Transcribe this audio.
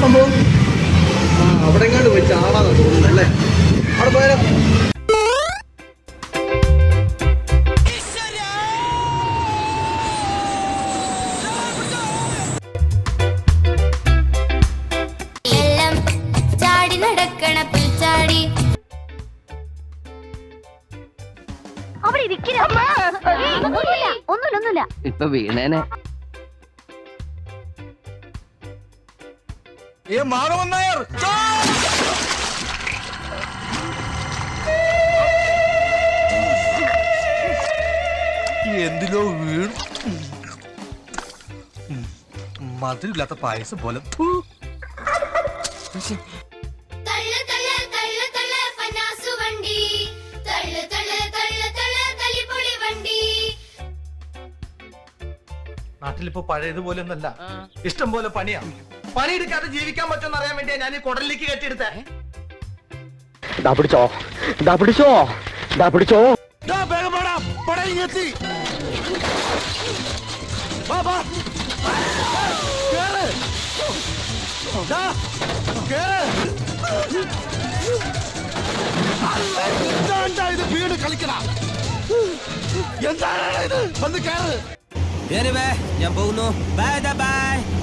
സംഭവം? ആ അവിടെ എങ്ങാണ്ട് പോയി ചാടാന്ന് തോന്നുന്നു അല്ലേ? അവിടെ പോയാലോ? ഇപ്പൊ ചാടി ഒന്നുമില്ല ഒന്നുമില്ല ഇപ്പൊ എന്തിലോ വീണു. മധുരമില്ലാത്ത പായസം പോലെ. നാട്ടിലിപ്പോ പഴയതുപോലെ ഒന്നല്ല. ഇഷ്ടം പോലെ പണിയാ. പണിയെടുക്കാതെ ജീവിക്കാൻ പറ്റുമെന്ന് അറിയാൻ വേണ്ടിയാ ഞാൻ ഈ കുടലിലേക്ക് കെട്ടിയെടുത്തേ ദാ പിടിച്ചോ. ദാ പിടിച്ചോ. ദാ പിടിച്ചോ. വീട്. കളിക്കണ. എന്താണ് ഇത്? വന്ന് കയറ് ഞാൻ പോകുന്നു. Bye bye